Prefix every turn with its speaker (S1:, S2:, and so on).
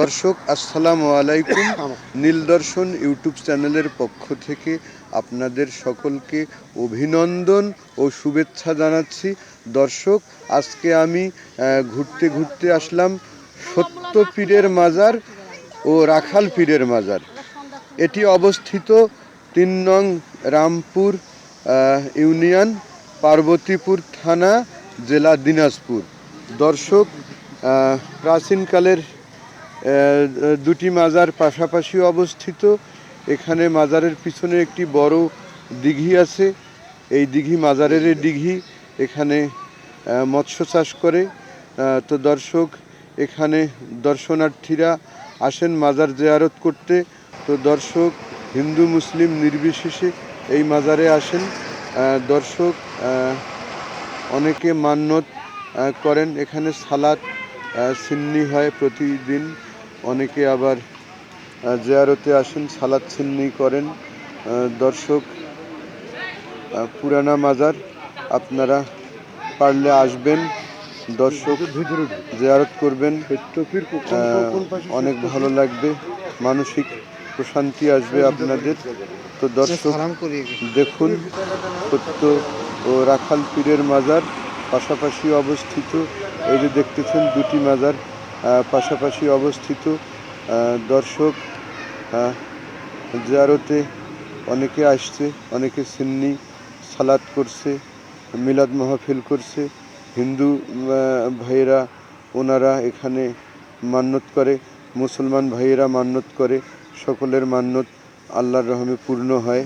S1: দর্শক, আসসালামু আলাইকুম। নীলদর্শন ইউটিউব চ্যানেলের পক্ষ থেকে আপনাদের সকলকে অভিনন্দন ও শুভেচ্ছা জানাচ্ছি। দর্শক, আজকে আমি ঘুরতে ঘুরতে আসলাম সত্য পীরের মাজার ও রাখাল পীরের মাজার। এটি অবস্থিত তিন নং রামপুর ইউনিয়ন, পার্বতীপুর থানা, জেলা দিনাজপুর। দর্শক প্রাচীনকালের দুটি মাজার পাশাপাশি অবস্থিত। এখানে মাজারের পিছনে একটি বড় দিঘি আছে। এই দিঘি মাজারের দিঘি এখানে মৎস্য চাষ করে। তো দর্শক, এখানে দর্শনার্থীরা আসেন মাজার জেয়ারত করতে। তো দর্শক, হিন্দু, মুসলিম নির্বিশেষে এই মাজারে আসেন। দর্শক অনেকে মান্যত করেন। এখানে সালাদ সিন্নি হয় প্রতিদিন। অনেকে আবার জেয়ারতে আসেন সালাদ সিন্নি করেন। দর্শক পুরানা মাজার আপনারা পারলে আসবেন। দর্শক জেয়ারত করবেন। অনেক ভালো লাগবে। মানসিক প্রশান্তি আসবে আপনাদের। তো দর্শক দেখুন সত্য ও রাখাল পীরের মাজার পাশাপাশি অবস্থিত। এই যে দেখতেছেন দুটি মাজার। পাশাপাশি অবস্থিত দর্শক আহ, জিয়ারতে অনেকে আসছে অনেকে সিন্নি সালাদ করছে মিলাদ মাহফিল করছে। হিন্দু ভাইয়েরা ওনারা এখানে মান্যত করে মুসলমান ভাইয়েরা মান্যত করে সকলের মান্যত আল্লাহর রহমে পূর্ণ হয়।